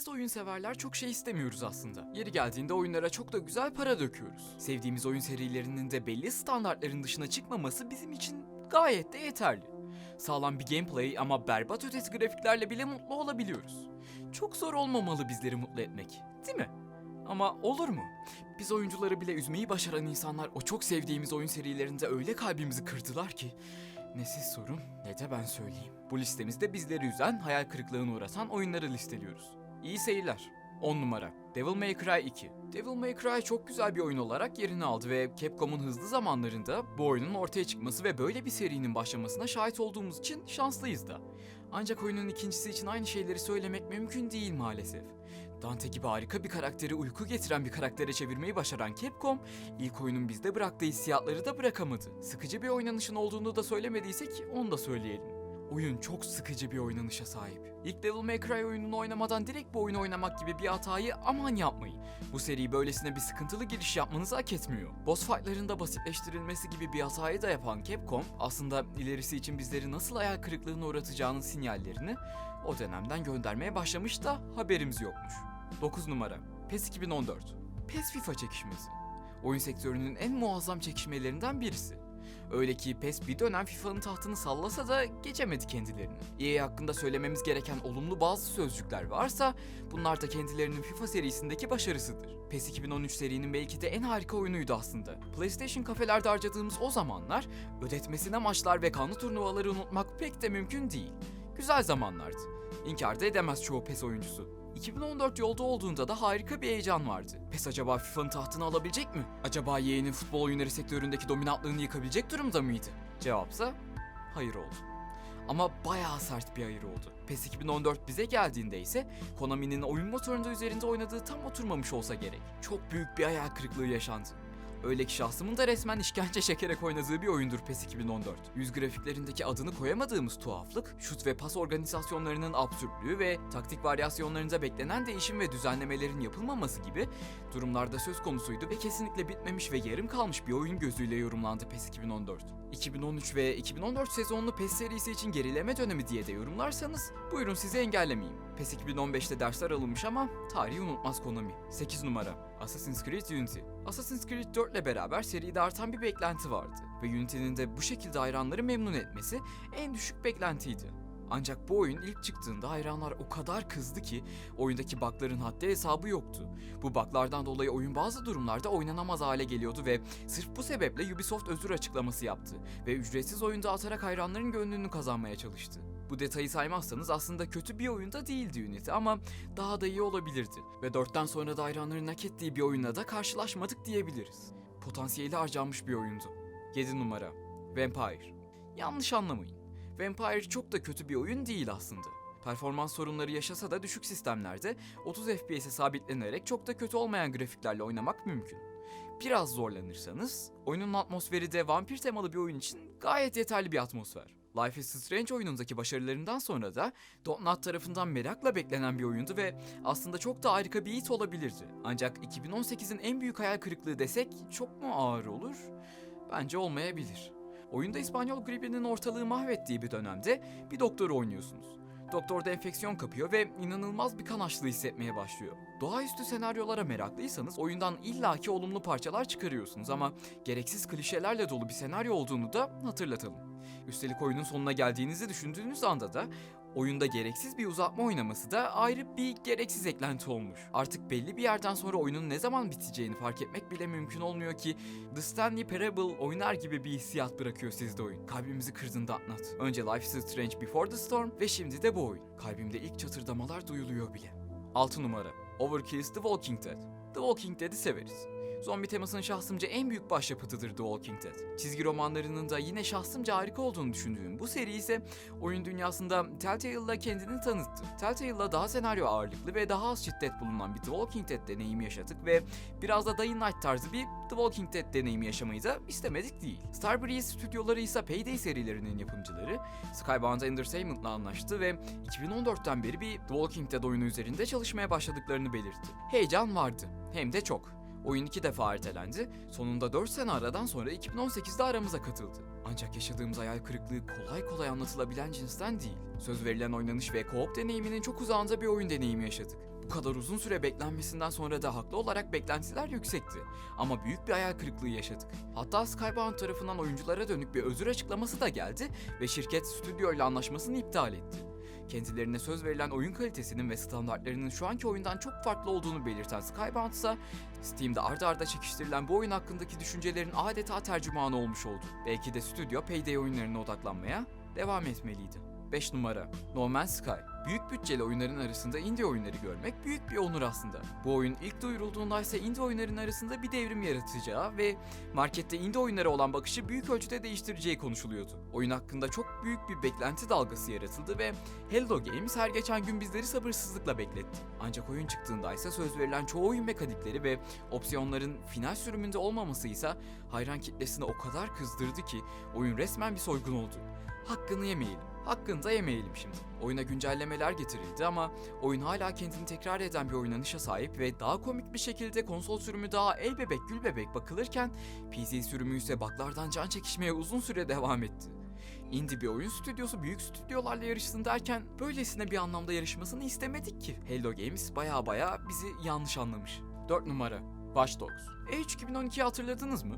Biz oyun severler çok şey istemiyoruz aslında. Yeri geldiğinde oyunlara çok da güzel para döküyoruz. Sevdiğimiz oyun serilerinin de belli standartların dışına çıkmaması bizim için gayet de yeterli. Sağlam bir gameplay ama berbat ötesi grafiklerle bile mutlu olabiliyoruz. Çok zor olmamalı bizleri mutlu etmek, değil mi? Ama olur mu? Biz oyuncuları bile üzmeyi başaran insanlar o çok sevdiğimiz oyun serilerinde öyle kalbimizi kırdılar ki ne siz sorun ne de ben söyleyeyim. Bu listemizde bizleri üzen, hayal kırıklığına uğratan oyunları listeliyoruz. İyi seyirler. 10 numara Devil May Cry 2. Devil May Cry çok güzel bir oyun olarak yerini aldı ve Capcom'un hızlı zamanlarında bu oyunun ortaya çıkması ve böyle bir serinin başlamasına şahit olduğumuz için şanslıyız da. Ancak oyunun ikincisi için aynı şeyleri söylemek mümkün değil maalesef. Dante gibi harika bir karakteri uyku getiren bir karaktere çevirmeyi başaran Capcom, ilk oyunun bizde bıraktığı hissiyatları da bırakamadı. Sıkıcı bir oynanışın olduğunu da söylemediysek onu da söyleyelim. Oyun çok sıkıcı bir oynanışa sahip. İlk Devil May Cry oyununu oynamadan direkt bu oyunu oynamak gibi bir hatayı aman yapmayın. Bu seri böylesine bir sıkıntılı giriş yapmanızı hak etmiyor. Boss fightlarında basitleştirilmesi gibi bir hatayı da yapan Capcom, aslında ilerisi için bizleri nasıl hayal kırıklığına uğratacağının sinyallerini o dönemden göndermeye başlamış da haberimiz yokmuş. 9 numara PES 2014 PES FIFA çekişmesi Oyun sektörünün en muazzam çekişmelerinden birisi. Öyle ki PES bir dönem FIFA'nın tahtını sallasa da geçemedi kendilerini. EA hakkında söylememiz gereken olumlu bazı sözcükler varsa bunlar da kendilerinin FIFA serisindeki başarısıdır. PES 2013 serinin belki de en harika oyunuydu aslında. PlayStation kafelerde harcadığımız o zamanlar ödetmesine maçlar ve kanlı turnuvaları unutmak pek de mümkün değil. Güzel zamanlardı. İnkar da edemez çoğu PES oyuncusu. 2014 yolda olduğunda da harika bir heyecan vardı. PES acaba FIFA'nın tahtını alabilecek mi? Acaba EA'nin futbol oyunları sektöründeki dominantlığını yıkabilecek durumda mıydı? Cevapsa hayır oldu. Ama bayağı sert bir hayır oldu. PES 2014 bize geldiğinde ise Konami'nin oyun motorunda üzerinde oynadığı tam oturmamış olsa gerek. Çok büyük bir hayal kırıklığı yaşandı. Öyle ki şahsımın da resmen işkence çekerek oynadığı bir oyundur PES 2014. Yüz grafiklerindeki adını koyamadığımız tuhaflık, şut ve pas organizasyonlarının absürtlüğü ve taktik varyasyonlarında beklenen değişim ve düzenlemelerin yapılmaması gibi durumlarda söz konusuydu ve kesinlikle bitmemiş ve yarım kalmış bir oyun gözüyle yorumlandı PES 2014. 2013 ve 2014 sezonlu PES serisi için gerileme dönemi diye de yorumlarsanız buyurun sizi engellemeyeyim. PES 2015'te dersler alınmış ama tarihi unutmaz Konami. 8 numara Assassin's Creed Unity. Assassin's Creed 4 ile beraber seride artan bir beklenti vardı ve Unity'nin de bu şekilde hayranları memnun etmesi en düşük beklentiydi. Ancak bu oyun ilk çıktığında hayranlar o kadar kızdı ki oyundaki bug'ların haddi hesabı yoktu. Bu bug'lardan dolayı oyun bazı durumlarda oynanamaz hale geliyordu ve sırf bu sebeple Ubisoft özür açıklaması yaptı ve ücretsiz oyunda atarak hayranların gönlünü kazanmaya çalıştı. Bu detayı saymazsanız aslında kötü bir oyunda değildi Unity ama daha da iyi olabilirdi. Ve 4'ten sonra da hayranların hak ettiği bir oyunla da karşılaşmadık diyebiliriz. Potansiyeli harcanmış bir oyundu. 7 numara Vampire. Yanlış anlamayın. Vampire çok da kötü bir oyun değil aslında. Performans sorunları yaşasa da düşük sistemlerde 30 FPS'e sabitlenerek çok da kötü olmayan grafiklerle oynamak mümkün. Biraz zorlanırsanız, oyunun atmosferi de vampir temalı bir oyun için gayet yeterli bir atmosfer. Life is Strange oyunundaki başarılarından sonra da Dotnod tarafından merakla beklenen bir oyundu ve aslında çok da harika bir hit olabilirdi. Ancak 2018'in en büyük hayal kırıklığı desek çok mu ağır olur? Bence olmayabilir. Oyunda İspanyol gribinin ortalığı mahvettiği bir dönemde bir doktor oynuyorsunuz. Doktor da enfeksiyon kapıyor ve inanılmaz bir kan açlığı hissetmeye başlıyor. Doğaüstü senaryolara meraklıysanız oyundan illaki olumlu parçalar çıkarıyorsunuz ama gereksiz klişelerle dolu bir senaryo olduğunu da hatırlatalım. Üstelik oyunun sonuna geldiğinizi düşündüğünüz anda da oyunda gereksiz bir uzatma oynaması da ayrı bir gereksiz eklenti olmuş. Artık belli bir yerden sonra oyunun ne zaman biteceğini fark etmek bile mümkün olmuyor ki The Stanley Parable oynar gibi bir hissiyat bırakıyor sizde oyun. Kalbimizi kırdığında anlat. Önce Life is Strange Before the Storm ve şimdi de bu oyun. Kalbimde ilk çatırdamalar duyuluyor bile. 6 numara Overkill's The Walking Dead. The Walking Dead'i severiz. Zombi temasının şahsımca en büyük başyapıtıdır The Walking Dead. Çizgi romanlarının da yine şahsımca harika olduğunu düşündüğüm bu seri ise oyun dünyasında Telltale'la kendini tanıttı. Telltale'la daha senaryo ağırlıklı ve daha az şiddet bulunan bir The Walking Dead deneyimi yaşadık ve biraz da Dying Light tarzı bir The Walking Dead deneyimi yaşamayı da istemedik değil. Starbreeze stüdyoları ise Payday serilerinin yapımcıları Skybound Entertainment'la anlaştı ve 2014'ten beri bir The Walking Dead oyunu üzerinde çalışmaya başladıklarını belirtti. Heyecan vardı. Hem de çok. Oyun iki defa ertelendi. Sonunda 4 sene aradan sonra 2018'de aramıza katıldı. Ancak yaşadığımız hayal kırıklığı kolay kolay anlatılabilen cinsten değil. Söz verilen oynanış ve co-op deneyiminin çok uzağında bir oyun deneyimi yaşadık. Bu kadar uzun süre beklenmesinden sonra da haklı olarak beklentiler yüksekti. Ama büyük bir hayal kırıklığı yaşadık. Hatta Skybound tarafından oyunculara dönük bir özür açıklaması da geldi ve şirket stüdyo ile anlaşmasını iptal etti. Kendilerine söz verilen oyun kalitesinin ve standartlarının şu anki oyundan çok farklı olduğunu belirten Skybound ise Steam'de arda arda çekiştirilen bu oyun hakkındaki düşüncelerin adeta tercümanı olmuş oldu. Belki de stüdyo Payday oyunlarına odaklanmaya devam etmeliydi. 5 numara No Man's Sky. Büyük bütçeli oyunların arasında indie oyunları görmek büyük bir onur aslında. Bu oyun ilk duyurulduğunda ise indie oyunların arasında bir devrim yaratacağı ve markette indie oyunlara olan bakışı büyük ölçüde değiştireceği konuşuluyordu. Oyun hakkında çok büyük bir beklenti dalgası yaratıldı ve Hello Games her geçen gün bizleri sabırsızlıkla bekletti. Ancak oyun çıktığında ise söz verilen çoğu oyun mekanikleri ve opsiyonların final sürümünde olmaması ise hayran kitlesini o kadar kızdırdı ki oyun resmen bir soygun oldu. Hakkını yemeyelim. Hakkını da yemeyelim şimdi. Oyuna güncellemeler getirildi ama oyun hala kendini tekrar eden bir oynanışa sahip ve daha komik bir şekilde konsol sürümü daha el bebek gül bebek bakılırken PC sürümü ise baklardan can çekişmeye uzun süre devam etti. Indie bir oyun stüdyosu büyük stüdyolarla yarışsın derken böylesine bir anlamda yarışmasını istemedik ki. Hello Games baya baya bizi yanlış anlamış. 4 numara Watch Dogs. E3 2012'yi hatırladınız mı?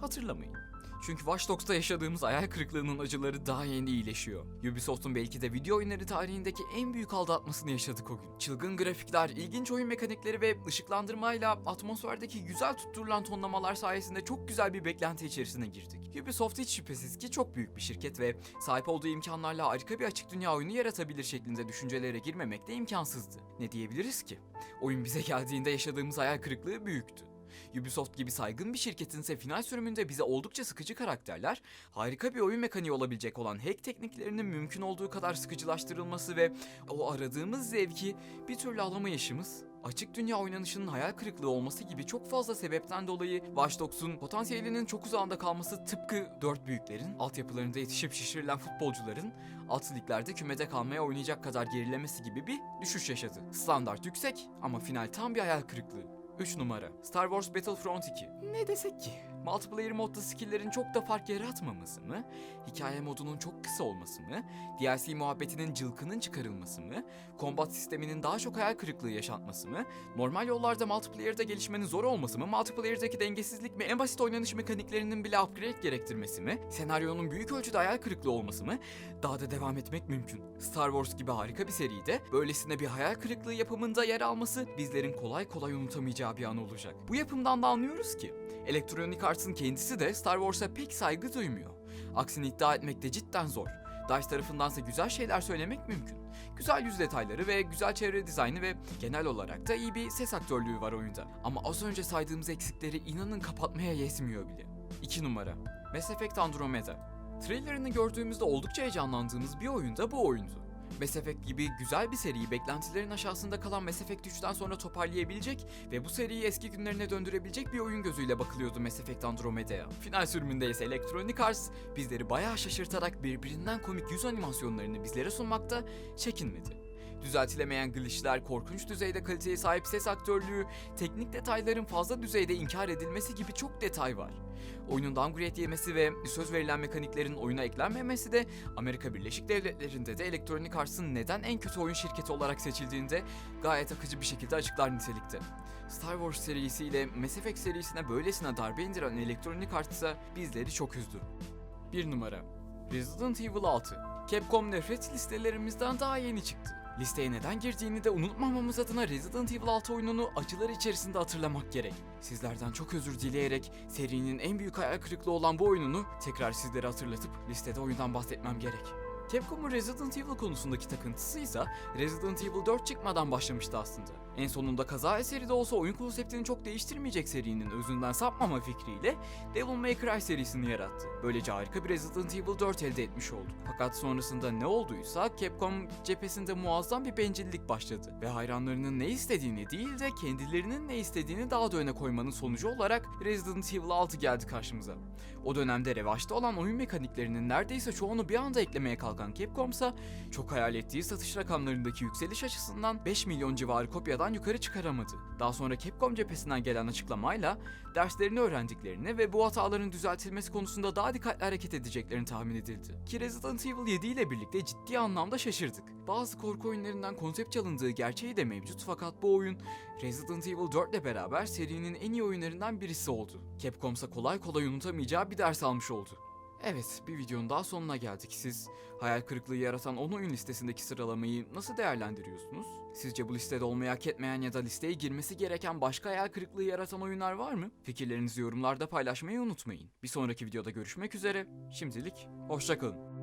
Hatırlamayın. Çünkü Watch Dogs'ta yaşadığımız hayal kırıklığının acıları daha yeni iyileşiyor. Ubisoft'un belki de video oyunları tarihindeki en büyük aldatmasını yaşadık o gün. Çılgın grafikler, ilginç oyun mekanikleri ve ışıklandırmayla atmosferdeki güzel tutturulan tonlamalar sayesinde çok güzel bir beklenti içerisine girdik. Ubisoft hiç şüphesiz ki çok büyük bir şirket ve sahip olduğu imkanlarla harika bir açık dünya oyunu yaratabilir şeklinde düşüncelere girmemek de imkansızdı. Ne diyebiliriz ki? Oyun bize geldiğinde yaşadığımız hayal kırıklığı büyüktü. Ubisoft gibi saygın bir şirketin ise final sürümünde bize oldukça sıkıcı karakterler, harika bir oyun mekaniği olabilecek olan hack tekniklerinin mümkün olduğu kadar sıkıcılaştırılması ve o aradığımız zevki bir türlü alamayışımız, açık dünya oynanışının hayal kırıklığı olması gibi çok fazla sebepten dolayı Watch Dogs'un potansiyelinin çok uzağında kalması tıpkı dört büyüklerin, altyapılarında yetişip şişirilen futbolcuların alt liglerde kümede kalmaya oynayacak kadar gerilemesi gibi bir düşüş yaşadı. Standart yüksek ama final tam bir hayal kırıklığı. 3 numara Star Wars Battlefront 2. Ne desek ki? Multiplayer modda skill'lerin çok da fark yaratmaması mı? Hikaye modunun çok kısa olması mı? DLC muhabbetinin cılkının çıkarılması mı? Combat sisteminin daha çok hayal kırıklığı yaşatması mı? Normal yollarda multiplayer'da gelişmenin zor olması mı? Multiplayer'daki dengesizlik mi? En basit oynanış mekaniklerinin bile upgrade gerektirmesi mi? Senaryonun büyük ölçüde hayal kırıklığı olması mı? Daha da devam etmek mümkün. Star Wars gibi harika bir seride böylesine bir hayal kırıklığı yapımında yer alması bizlerin kolay kolay unutamayacağı bir an olacak. Bu yapımdan da anlıyoruz ki Electronic Arts'ın kendisi de Star Wars'a pek saygı duymuyor. Aksini iddia etmek de cidden zor. DICE tarafındansa güzel şeyler söylemek mümkün. Güzel yüz detayları ve güzel çevre dizaynı ve genel olarak da iyi bir ses aktörlüğü var oyunda. Ama az önce saydığımız eksikleri inanın kapatmaya yetmiyor bile. 2 numara Mass Effect Andromeda Trailerını gördüğümüzde oldukça heyecanlandığımız bir oyun da bu oyundu. Mass Effect gibi güzel bir seriyi beklentilerin aşağısında kalan Mass Effect 3'ten sonra toparlayabilecek ve bu seriyi eski günlerine döndürebilecek bir oyun gözüyle bakılıyordu Mass Effect Andromeda'ya. Final sürümünde ise Electronic Arts bizleri bayağı şaşırtarak birbirinden komik yüz animasyonlarını bizlere sunmakta çekinmedi. Düzeltilemeyen glitchler, korkunç düzeyde kaliteye sahip ses aktörlüğü, teknik detayların fazla düzeyde inkar edilmesi gibi çok detay var. Oyunun downgrade yemesi ve söz verilen mekaniklerin oyuna eklenmemesi de Amerika Birleşik Devletleri'nde de Electronic Arts'ın neden en kötü oyun şirketi olarak seçildiğinde gayet akıcı bir şekilde açıklar nitelikte. Star Wars serisiyle Mass Effect serisine böylesine darbe indiren Electronic Arts'a bizleri çok üzdü. 1 numara Resident Evil 6 Capcom nefret listelerimizden daha yeni çıktı. Listeye neden girdiğini de unutmamamız adına Resident Evil 6 oyununu acılar içerisinde hatırlamak gerek. Sizlerden çok özür dileyerek serinin en büyük hayal kırıklığı olan bu oyununu tekrar sizlere hatırlatıp listede oyundan bahsetmem gerek. Capcom'un Resident Evil konusundaki takıntısı ise Resident Evil 4 çıkmadan başlamıştı aslında. En sonunda kaza eseri de olsa oyun konseptini çok değiştirmeyecek serinin özünden sapmama fikriyle Devil May Cry serisini yarattı. Böylece harika bir Resident Evil 4 elde etmiş olduk. Fakat sonrasında ne olduysa Capcom cephesinde muazzam bir bencillik başladı ve hayranlarının ne istediğini değil de kendilerinin ne istediğini daha da öne koymanın sonucu olarak Resident Evil 6 geldi karşımıza. O dönemde revaçta olan oyun mekaniklerinin neredeyse çoğunu bir anda eklemeye kalktılar kalkan Capcom'sa çok hayal ettiği satış rakamlarındaki yükseliş açısından 5 milyon civarı kopyadan yukarı çıkaramadı. Daha sonra Capcom cephesinden gelen açıklamayla derslerini öğrendiklerini ve bu hataların düzeltilmesi konusunda daha dikkatli hareket edeceklerini tahmin edildi. Ki Resident Evil 7 ile birlikte ciddi anlamda şaşırdık. Bazı korku oyunlarından konsept çalındığı gerçeği de mevcut fakat bu oyun Resident Evil 4 ile beraber serinin en iyi oyunlarından birisi oldu. Capcom'sa kolay kolay unutamayacağı bir ders almış oldu. Evet, bir videonun daha sonuna geldik. Siz hayal kırıklığı yaratan 10 oyun listesindeki sıralamayı nasıl değerlendiriyorsunuz? Sizce bu listede olmayı hak etmeyen ya da listeye girmesi gereken başka hayal kırıklığı yaratan oyunlar var mı? Fikirlerinizi yorumlarda paylaşmayı unutmayın. Bir sonraki videoda görüşmek üzere. Şimdilik hoşçakalın.